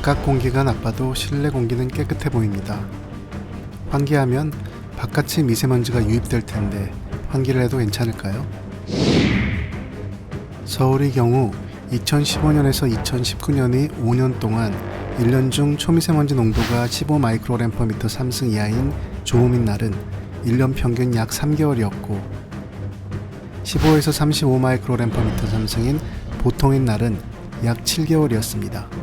바깥 공기가 나빠도 실내 공기는 깨끗해 보입니다. 환기하면 바깥의 미세먼지가 유입될 텐데 환기를 해도 괜찮을까요? 서울의 경우 2015년에서 2019년의 5년 동안 1년 중 초미세먼지 농도가 15 마이크로램퍼미터 상승 이하인 좋음인 날은 1년 평균 약 3개월이었고 15에서 35 마이크로램퍼미터 상승인 보통인 날은 약 7개월이었습니다.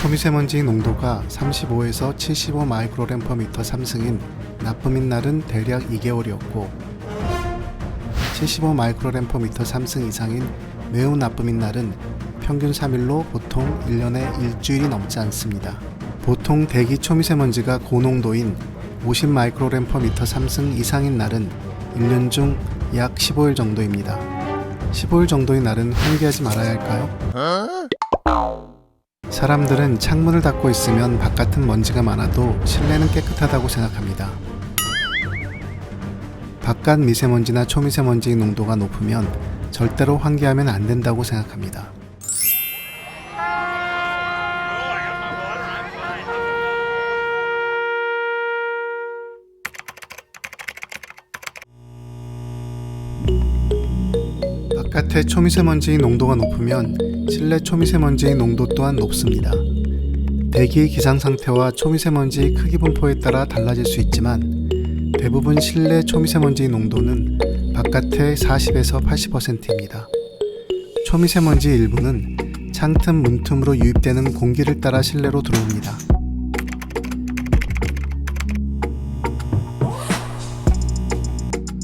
초미세먼지 농도가 35에서 75 마이크로램 퍼 미터 상승인 나쁨인 날은 대략 2개월이었고 75 마이크로램 퍼 미터 상승 이상인 매우 나쁨인 날은 평균 3일로 보통 1년에 일주일이 넘지 않습니다. 보통 대기 초미세먼지가 고농도인 50 마이크로램 퍼 미터 상승 이상인 날은 1년 중 약 15일 정도입니다. 15일 정도의 날은 환기하지 말아야 할까요? 사람들은 창문을 닫고 있으면 바깥은 먼지가 많아도 실내는 깨끗하다고 생각합니다. 바깥 미세먼지나 초미세먼지의 농도가 높으면 절대로 환기하면 안 된다고 생각합니다. 바깥의 초미세먼지의 농도가 높으면 실내 초미세먼지의 농도 또한 높습니다. 대기의 기상 상태와 초미세먼지의 크기 분포에 따라 달라질 수 있지만 대부분 실내 초미세먼지의 농도는 바깥의 40에서 80%입니다. 초미세먼지 일부는 창틈 문틈으로 유입되는 공기를 따라 실내로 들어옵니다.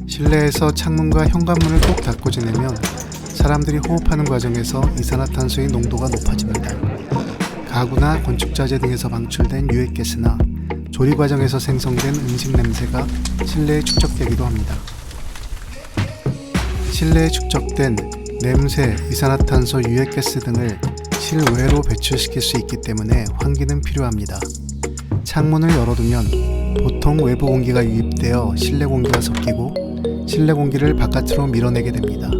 실내에서 창문과 현관문을 꼭 닫고 지내면 사람들이 호흡하는 과정에서 이산화탄소의 농도가 높아집니다. 가구나 건축자재 등에서 방출된 유해가스나 조리 과정에서 생성된 음식 냄새가 실내에 축적되기도 합니다. 실내에 축적된 냄새, 이산화탄소, 유해가스 등을 실외로 배출시킬 수 있기 때문에 환기는 필요합니다. 창문을 열어두면 보통 외부 공기가 유입되어 실내 공기와 섞이고 실내 공기를 바깥으로 밀어내게 됩니다.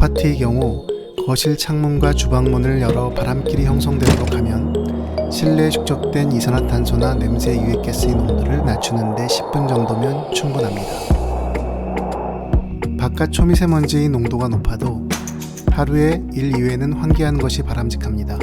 아파트의 경우 거실 창문과 주방문을 열어 바람길이 형성되도록 하면 실내에 축적된 이산화탄소나 냄새 유해가스의 농도를 낮추는 데 10분 정도면 충분합니다. 바깥 초미세먼지의 농도가 높아도 하루에 1, 2회는 환기하는 것이 바람직합니다.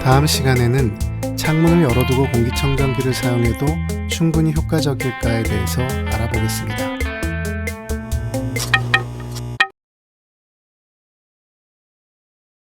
다음 시간에는 창문을 열어두고 공기청정기를 사용해도 충분히 효과적일까에 대해서 알아보겠습니다.